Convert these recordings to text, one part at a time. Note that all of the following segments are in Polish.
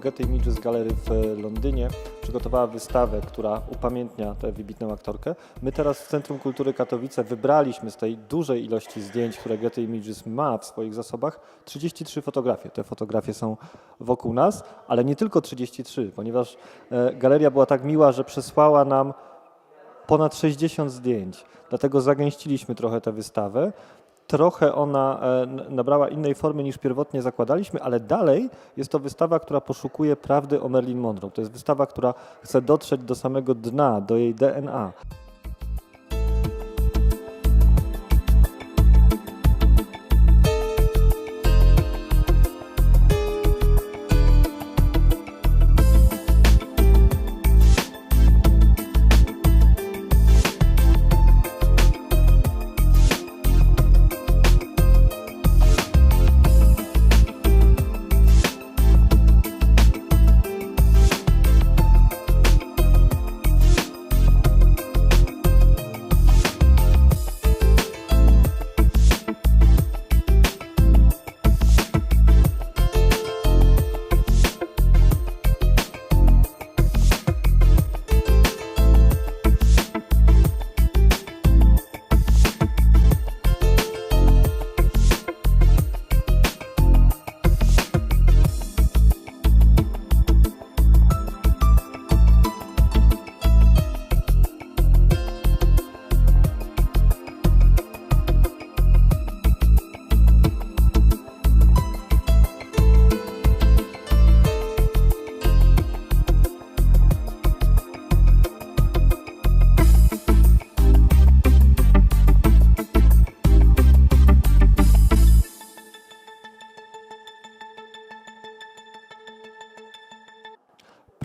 Getty Images Gallery w Londynie przygotowała wystawę, która upamiętnia tę wybitną aktorkę. My teraz w Centrum Kultury Katowice wybraliśmy z tej dużej ilości zdjęć, które Getty Images ma w swoich zasobach, 33 fotografie. Te fotografie są wokół nas, ale nie tylko 33, ponieważ e, galeria była tak miła, że przesłała nam ponad 60 zdjęć. Dlatego zagęściliśmy trochę tę wystawę. Trochę ona e, nabrała innej formy niż pierwotnie zakładaliśmy, ale dalej jest to wystawa, która poszukuje prawdy o Marilyn Monroe. To jest wystawa, która chce dotrzeć do samego dna, do jej DNA.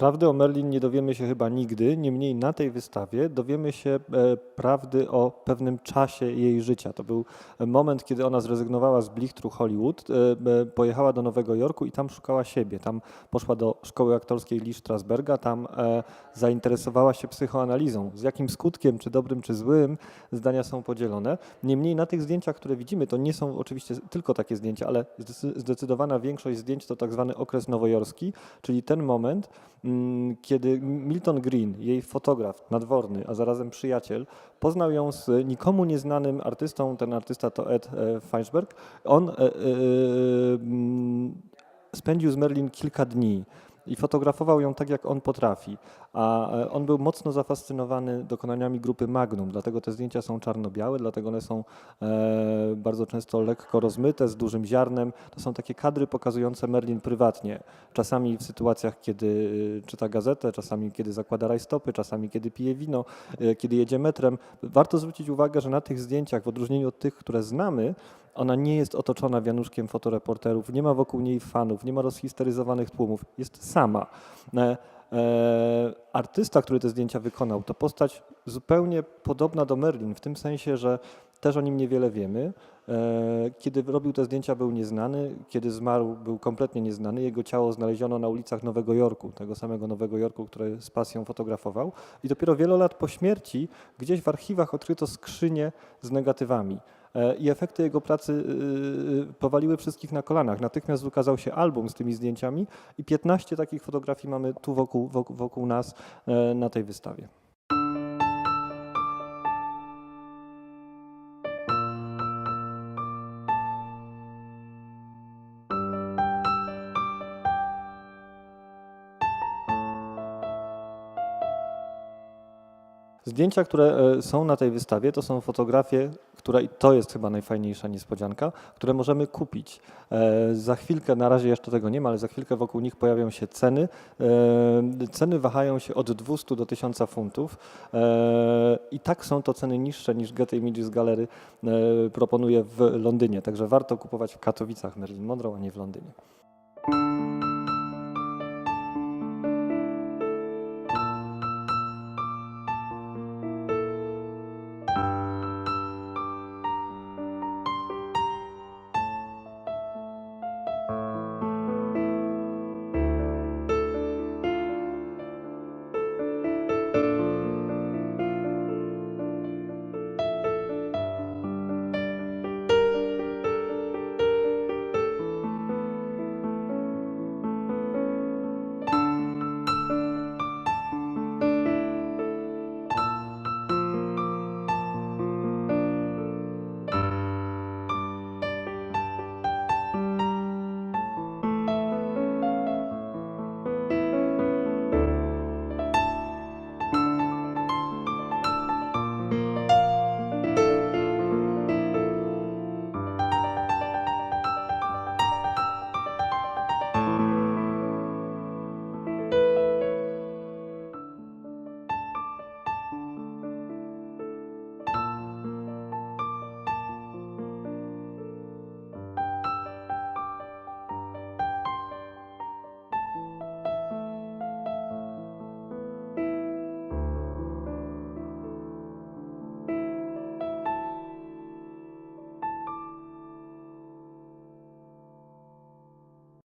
Prawdy o Merlin nie dowiemy się chyba nigdy, niemniej na tej wystawie dowiemy się e, prawdy o pewnym czasie jej życia. To był moment, kiedy ona zrezygnowała z Blichtru Hollywood, e, e, pojechała do Nowego Jorku i tam szukała siebie. Tam poszła do szkoły aktorskiej Lee Strasberga, tam zainteresowała się psychoanalizą. Z jakim skutkiem, czy dobrym, czy złym, zdania są podzielone. Niemniej na tych zdjęciach, które widzimy, to nie są oczywiście tylko takie zdjęcia, ale zdecy- zdecydowana większość zdjęć to tak zwany okres nowojorski, czyli ten moment, kiedy Milton Green, jej fotograf nadworny, a zarazem przyjaciel, poznał ją z nikomu nieznanym artystą. Ten artysta to Ed e, Feinsberg. On e, e, mm, spędził z Merlin kilka dni i fotografował ją tak, jak on potrafi. A e, on był mocno zafascynowany dokonaniami grupy Magnum, dlatego te zdjęcia są czarno-białe, dlatego one są e, bardzo często lekko rozmyte, z dużym ziarnem. To są takie kadry pokazujące Merlin prywatnie. Czasami w sytuacjach, kiedy e, czyta gazetę, czasami kiedy zakłada rajstopy, czasami kiedy pije wino, kiedy jedzie metrem. Warto zwrócić uwagę, że na tych zdjęciach, w odróżnieniu od tych, które znamy, ona nie jest otoczona wianuszkiem fotoreporterów, nie ma wokół niej fanów, nie ma rozhisteryzowanych tłumów, jest sama. E, e, artysta, który te zdjęcia wykonał, to postać zupełnie podobna do Merlin, w tym sensie, że też o nim niewiele wiemy. E, Kiedy robił te zdjęcia, był nieznany, kiedy zmarł, był kompletnie nieznany. Jego ciało znaleziono na ulicach Nowego Jorku, tego samego Nowego Jorku, który z pasją fotografował. I dopiero wiele lat po śmierci gdzieś w archiwach odkryto skrzynię z negatywami. E, I efekty jego pracy y, powaliły wszystkich na kolanach. Natychmiast ukazał się album z tymi zdjęciami i 15 takich fotografii mamy tu wokół, wokół, wokół nas e, na tej wystawie. Zdjęcia, które e, są na tej wystawie, to są fotografie, które, i to jest chyba najfajniejsza niespodzianka, które możemy kupić. E, Za chwilkę, na razie jeszcze tego nie ma, ale za chwilkę wokół nich pojawią się ceny. E, Ceny wahają się od 200 do 1000 funtów E, i tak są to ceny niższe niż Getty Images Gallery proponuje w Londynie. Także warto kupować w Katowicach Marilyn Monroe, a nie w Londynie.